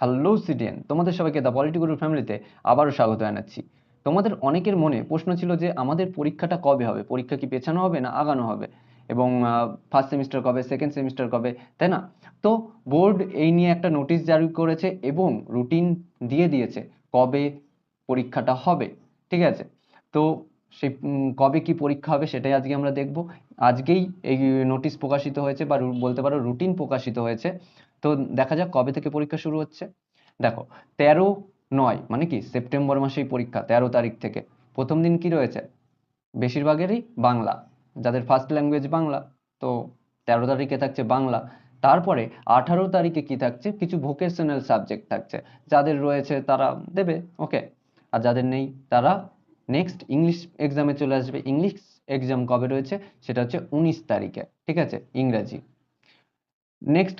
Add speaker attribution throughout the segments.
Speaker 1: Hello CDN তোমাদের সবাইকে the পলিটিকুল ফ্যামিলিতে আবারও স্বাগত জানাচ্ছি। তোমাদের অনেকের মনে প্রশ্ন ছিল যে, আমাদের পরীক্ষাটা কবে হবে? পরীক্ষা কি পেছানো হবে না আগানো হবে? এবং ফার্স্ট সেমিস্টার কবে সেকেন্ড সেমিস্টার কবে, তাই না? তো বোর্ড এই নিয়ে একটা নোটিশ জারি করেছে এবং রুটিন দিয়ে দিয়েছে কবে পরীক্ষাটা হবে, ঠিক আছে? তো সেই কবে কি পরীক্ষা হবে সেটাই আজকে আমরা দেখব। আজকেই এই নোটিশ প্রকাশিত হয়েছে বা বলতে পারো রুটিন প্রকাশিত হয়েছে। তো দেখা যাক কবে থেকে পরীক্ষা শুরু হচ্ছে। দেখো, তেরো নয় মানে কি? সেপ্টেম্বর মাসেই পরীক্ষা, তেরো তারিখ থেকে। প্রথম দিন কি রয়েছে? বেশিরভাগেরই বাংলা। যাদের ফার্স্ট ল্যাঙ্গুয়েজ বাংলা, তো তেরো তারিখে থাকছে বাংলা। তারপরে আঠারো তারিখে কি থাকছে? কিছু ভোকেশনাল সাবজেক্ট থাকছে। যাদের রয়েছে তারা দেবে ওকে আর যাদের নেই তারা নেক্সট ইংলিশ এক্সামে চলে আসবে। ইংলিশ এক্সাম কবে রয়েছে? সেটা হচ্ছে উনিশ তারিখে, ঠিক আছে? ইংরাজি। নেক্সট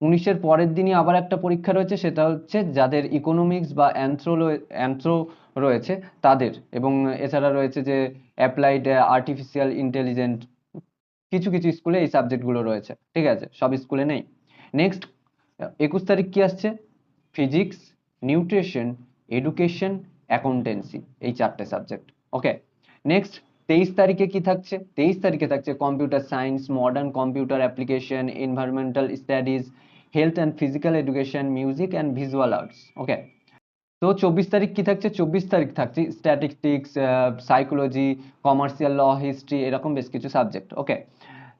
Speaker 1: উনিশের পরের দিনই আবার একটা পরীক্ষা রয়েছে, সেটা হচ্ছে যাদের ইকোনমিক্স বা অ্যান্থ্রো অ্যান্থ্রো রয়েছে, তাদের। এবং এছাড়া রয়েছে যে অ্যাপ্লাইড আর্টিফিশিয়াল ইন্টেলিজেন্ট কিছু কিছু স্কুলে এই সাবজেক্টগুলো রয়েছে, ঠিক আছে? সব স্কুলে নেই। নেক্সট একুশ তারিখ কি আসছে? ফিজিক্স নিউট্রিশন এডুকেশন অ্যাকাউন্টেন্সি এই চারটে সাবজেক্ট ওকে নেক্সট তেইশ তারিখে কি থাকছে? তেইশ তারিখে থাকছে computer science modern computer application environmental studies health and physical education music and visual arts okay তো চব্বিশ তারিখ কি থাকছে? চব্বিশ তারিখ থাকছে statistics psychology commercial law history এরকম বেশ কিছু সাবজেক্ট ওকে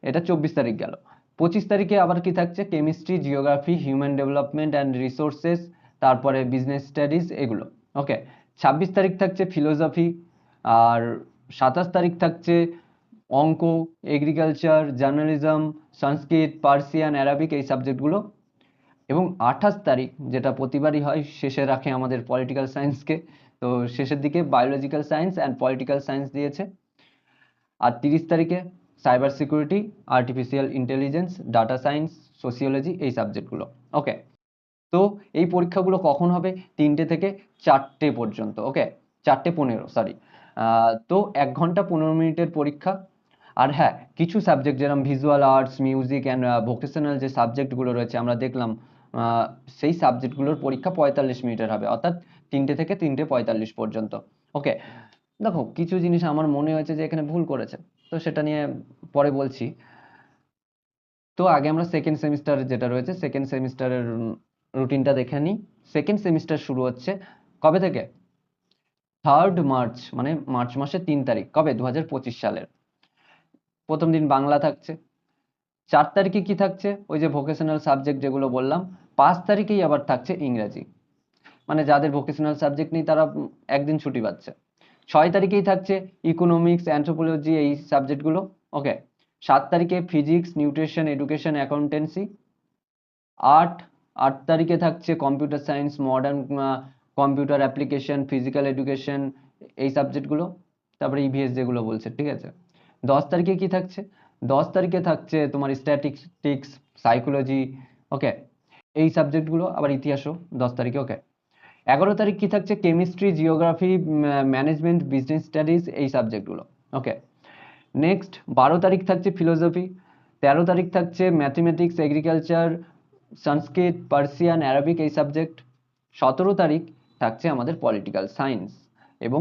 Speaker 1: এটা চব্বিশ তারিখ গেল। পঁচিশ তারিখে আবার কি থাকছে? Chemistry geography human development and resources তারপরে বিজনেস স্টাডিজ এগুলো। ওকে ছাব্বিশ তারিখ থাকছে ফিলোসফি আর সাতাশ তারিখ থাকছে অঙ্ক agriculture journalism Sanskrit Persian Arabic এই সাবজেক্টগুলো এবং আঠাশ তারিখ যেটা প্রতিবারই হয়, শেষে রাখে আমাদের পলিটিক্যাল সায়েন্সকে তো শেষের দিকে biological science and political science দিয়েছে। আর তিরিশ তারিখে cyber security artificial intelligence data science sociology এই সাবজেক্টগুলো ওকে তো এই পরীক্ষাগুলো কখন হবে? তিনটে থেকে চারটে পর্যন্ত ওকে চারটে পনেরো সরি তো এক ঘণ্টা পনেরো মিনিটের পরীক্ষা। আর হ্যাঁ কিছু সাবজেক্ট যেরকম visual arts music and vocational যে সাবজেক্টগুলো রয়েছে, আমরা দেখলাম সেই সাবজেক্টগুলোর পরীক্ষা পঁয়তাল্লিশ মিনিটের হবে, অর্থাৎ তিনটে থেকে তিনটে পঁয়তাল্লিশ পর্যন্ত ওকে দেখো, কিছু জিনিস আমার মনে হয়েছে যে এখানে ভুল করেছে, তো সেটা নিয়ে পরে বলছি। তো আগে আমরা সেকেন্ড সেমিস্টার যেটা রয়েছে সেকেন্ড সেমিস্টারের রুটিনটা দেখে নিই। সেকেন্ড সেমিস্টার শুরু হচ্ছে। কবে থেকে? থার্ড মার্চ মানে মার্চ মাসের তিন তারিখ। কবে? দু হাজার পঁচিশ সালের। প্রথম দিন বাংলা থাকছে। চার তারিখে কি থাকছে? ওই যে ভোকেশনাল সাবজেক্ট যেগুলো বললাম, পাঁচ তারিখেই আবার থাকছে ইংরাজি। মানে যাদের ভোকেশনাল সাবজেক্ট নেই, তারা একদিন ছুটি পাচ্ছে। ছয় তারিখেই থাকছে ইকোনমিক্স অ্যান্থ্রোপোলজি এই সাবজেক্টগুলো ওকে সাত তারিখে ফিজিক্স নিউট্রিশন এডুকেশন অ্যাকাউন্টেন্সি আট আট তারিখে থাকছে computer science modern computer application physical education এই সাবজেক্টগুলো তারপরে ইভিএস যেগুলো বলছে, ঠিক আছে? দশ তারিখে কি থাকছে? দশ তারিখে থাকছে তোমার স্ট্যাটিস্টিক্স সাইকোলজি ওকে এই সাবজেক্টগুলো আবার ইতিহাসও, দশ তারিখে ওকে এগারো তারিখ কি থাকছে? Chemistry geography management business studies এই সাবজেক্টগুলো ওকে নেক্সট বারো তারিখ থাকছে ফিলোসফি তেরো তারিখ থাকছে mathematics agriculture Sanskrit, Persian Arabic এই সাবজেক্ট সতেরো তারিখ থাকছে আমাদের পলিটিক্যাল সায়েন্স এবং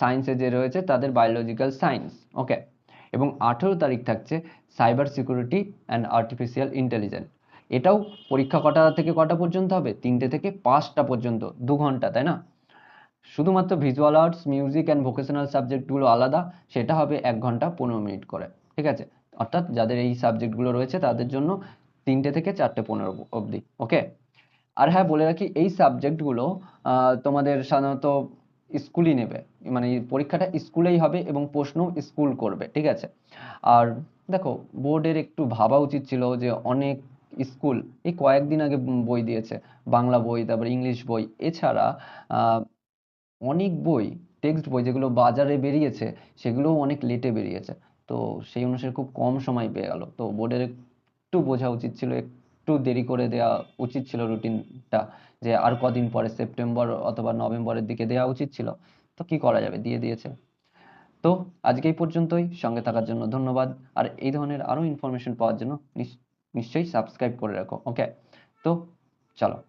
Speaker 1: সায়েন্সে যে রয়েছে তাদের বায়োলজিক্যাল সায়েন্স ওকে এবং আঠেরো তারিখ থাকছে cyber security and artificial intelligence এটাও পরীক্ষা কটা থেকে কটা পর্যন্ত হবে? তিনটে থেকে পাঁচটা পর্যন্ত, দু ঘণ্টা, তাই না? শুধুমাত্র visual arts music and vocational সাবজেক্টগুলো আলাদা, সেটা হবে এক ঘণ্টা পনেরো মিনিট করে, ঠিক আছে? অর্থাৎ যাদের এই সাবজেক্টগুলো রয়েছে তাদের জন্য তিনটে থেকে চারটে পনেরো অবধি ওকে আর হ্যাঁ বলে রাখি, এই সাবজেক্টগুলো তোমাদের সাধারণত স্কুলই নেবে মানে পরীক্ষাটা স্কুলেই হবে এবং প্রশ্ন স্কুল করবে, ঠিক আছে? আর দেখো বোর্ডের একটু ভাবা উচিত ছিল যে অনেক স্কুল এই কয়েকদিন আগে বই দিয়েছে, বাংলা বই, তারপর ইংলিশ বই, এছাড়া অনেক বই টেক্সট বই যেগুলো বাজারে বেরিয়েছে, সেগুলোও অনেক লেটে বেরিয়েছে, তো সেই অনুসারে খুব কম সময় পেয়ে গেল, তো বোর্ডের একটু বোঝা উচিত ছিল, একটু দেরি করে দেওয়া উচিত ছিল রুটিনটা যে আর কদিন পরে সেপ্টেম্বর অথবা নভেম্বরের দিকে দেওয়া উচিত ছিল। তো কি করা যাবে? দিয়ে দিয়েছে। তো আজকে এই পর্যন্তই। সঙ্গে থাকার জন্য ধন্যবাদ। আর এই ধরনের আরও ইনফরমেশন পাওয়ার জন্য নিশ- নিশ্চয়ই সাবস্ক্রাইব করে রাখো। ওকে তো চলো।